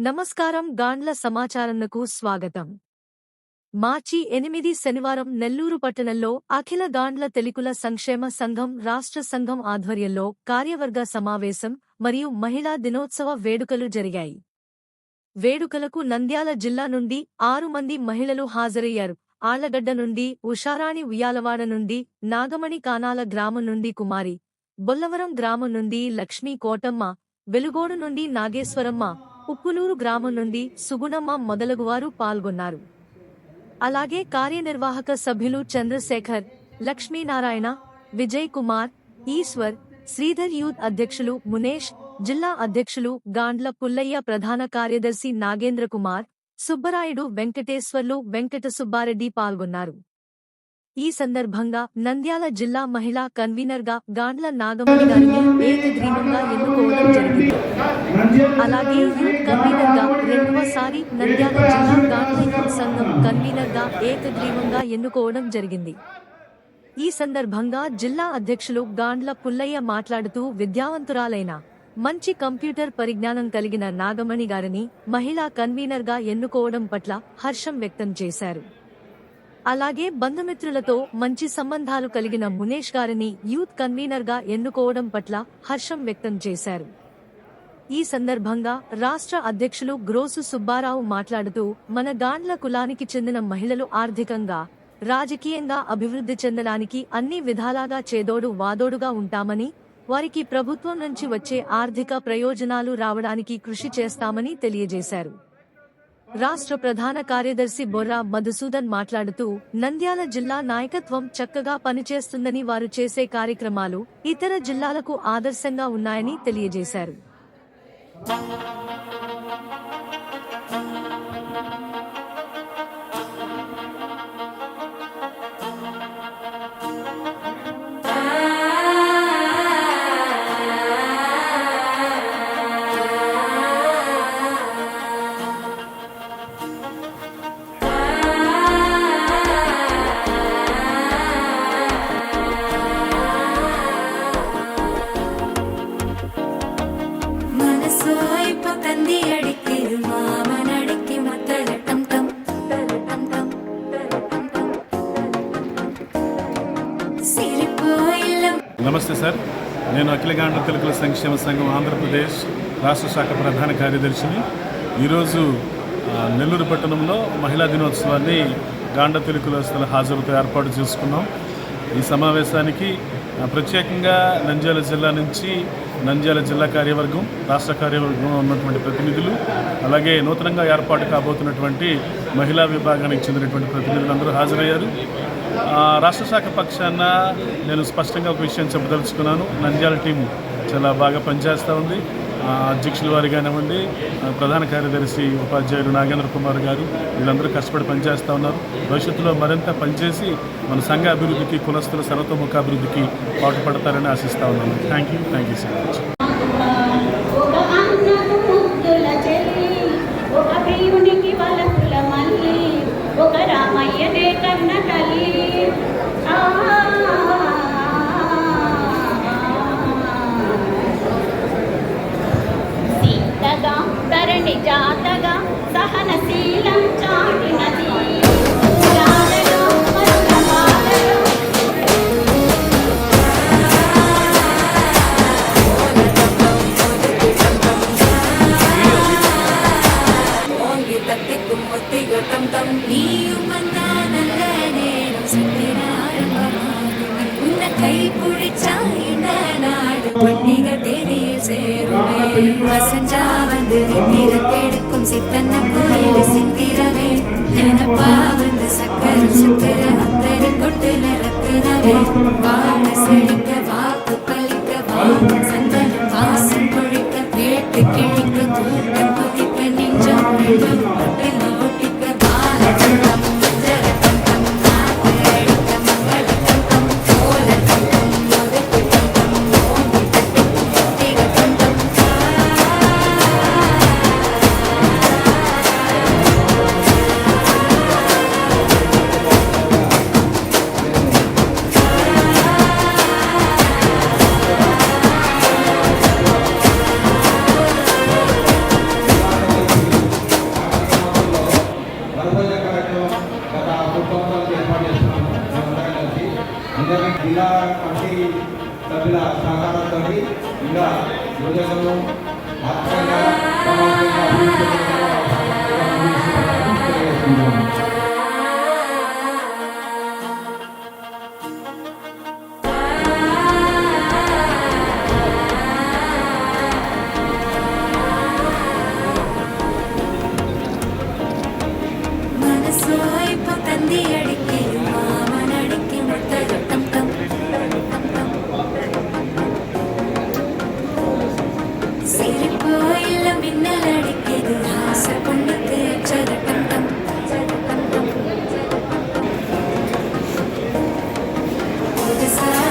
నమస్కారం గాండ్ల సమాచారంకు స్వాగతం. మార్చి ఎనిమిది శనివారం నెల్లూరు పట్టణంలో అఖిల గాండ్ల తెలికుల సంక్షేమ సంఘం రాష్ట్ర సంఘం ఆధ్వర్యంలో కార్యవర్గ సమావేశం మరియు మహిళా దినోత్సవ వేడుకలు జరిగాయి. వేడుకలకు నంద్యాల జిల్లా నుండి ఆరు మంది మహిళలు హాజరయ్యారు. ఆళ్ళగడ్డ నుండి ఉషారాణి ఉయ్యాలవాడ నుండి నాగమణి కానాల గ్రామం నుండి కుమారి బొల్లవరం గ్రామం నుండి లక్ష్మీ కోటమ్మ వెలుగోడు నుండి నాగేశ్వరమ్మ ఉప్పులూరు గ్రామం నుండి సుగుణమ్మ మొదలగువారు పాల్గొన్నారు. అలాగే కార్యనిర్వాహక సభ్యులు చంద్రశేఖర్ లక్ష్మీనారాయణ విజయ్ కుమార్ ఈశ్వర్ శ్రీధర్ యూత్ అధ్యక్షులు మునేష్ జిల్లా అధ్యక్షులు గాండ్ల పుల్లయ్య ప్రధాన కార్యదర్శి నాగేంద్ర కుమార్ సుబ్బరాయుడు వెంకటేశ్వర్లు వెంకట సుబ్బారెడ్డి పాల్గొన్నారు. ఈ సందర్భంగా నంద్యాల జిల్లా మహిళా కన్వీనర్గా గాండ్ల నాగమణి గారిని ఏకగ్రీవంగా ఎన్నుకోవడం జరిగింది. అలాగే యూత్ కన్వీనర్గా రెండవసారి నంద్యాల జిల్లా గాండ్ల యూత్ సంఘం కన్వీనర్గా ఏకగ్రీవంగా ఎన్నుకోవడం జరిగింది. ఈ సందర్భంగా జిల్లా అధ్యక్షులు గాండ్ల పుల్లయ్య మాట్లాడుతూ విద్యావంతురాలైన మంచి కంప్యూటర్ పరిజ్ఞానం కలిగిన నాగమణి గారిని మహిళా కన్వీనర్గా ఎన్నుకోవడం పట్ల హర్షం వ్యక్తం చేశారు. అలాగే బంధుమిత్రులతో మంచి సంబంధాలు కలిగిన మునేష్ గారిని యూత్ కన్వీనర్గా ఎన్నుకోవడం పట్ల హర్షం వ్యక్తం చేశారు. ఈ సందర్భంగా రాష్ట్ర అధ్యక్షులు గ్రోసు సుబ్బారావు మాట్లాడుతూ మన గాండ్ల కులానికి చెందిన మహిళలు ఆర్థికంగా రాజకీయంగా అభివృద్ధి చెందడానికి అన్ని విధాలాగా చేదోడు వాదోడుగా ఉంటామని వారికి ప్రభుత్వం నుంచి వచ్చే ఆర్థిక ప్రయోజనాలు రావడానికి కృషి చేస్తామని తెలియజేశారు. రాష్ట్ర ప్రధాన కార్యదర్శి బొర్రా మధుసూదన్ మాట్లాడుతూ నంద్యాల జిల్లా నాయకత్వం చక్కగా పనిచేస్తుందని వారు చేసే కార్యక్రమాలు ఇతర జిల్లాలకు ఆదర్శంగా ఉన్నాయని తెలియజేశారు. నమస్తే సార్. నేను అఖిలగాండ తెలుగుల సంక్షేమ సంఘం ఆంధ్రప్రదేశ్ రాష్ట్ర శాఖ ప్రధాన కార్యదర్శిని. ఈరోజు నెల్లూరు పట్టణంలో మహిళా దినోత్సవాన్ని గాండ తెలుగులస్తుల హాజరుతో ఏర్పాటు చేసుకున్నాం. ఈ సమావేశానికి ప్రత్యేకంగా నంద్యాల జిల్లా నుంచి నంద్యాల జిల్లా కార్యవర్గం రాష్ట్ర కార్యవర్గంలో ఉన్నటువంటి ప్రతినిధులు అలాగే నూతనంగా ఏర్పాటు కాబోతున్నటువంటి మహిళా విభాగానికి చెందినటువంటి ప్రతినిధులందరూ హాజరయ్యారు. రాష్ట్ర శాఖ పక్షాన నేను స్పష్టంగా ఒక విషయం చెప్పదలుచుకున్నాను. నంద్యాల టీము చాలా బాగా పనిచేస్తూ ఉంది. అధ్యక్షులు వారు కానివ్వండి ప్రధాన కార్యదర్శి ఉపాధ్యాయులు నాగేంద్ర కుమార్ గారు వీళ్ళందరూ కష్టపడి పనిచేస్తూ ఉన్నారు. భవిష్యత్తులో మరింత పనిచేసి మన సంఘ అభివృద్ధికి కులస్తుల సర్వతోముఖ అభివృద్ధికి పాటుపడతారని ఆశిస్తూ ఉన్నాను. Thank you thank you so much ఒక కన్న తల్లి సీతగా ధరణి குளிச்சா இந்த நாடு பொன்னிக தெரிய சேருமே வசஞ்சா வந்து நிறத்தெடுக்கும் சித்தன்ன கோயில் சித்திரவே நினப்பா வந்து சக்கர சுத்திர அத்தரு கொட்டு நிறத்தினவே வாழ செழிக்க வாக்கு பழிக்க வாங்க சந்தன வாசம் கொழிக்க கேட்டு கிழிக்க தூக்க குதிக்க நெஞ்சம் జిల్లా కమిటీ సభ్యుల సహకారంతో ఇంకా యువజనులు ఆత్మీయంగా is that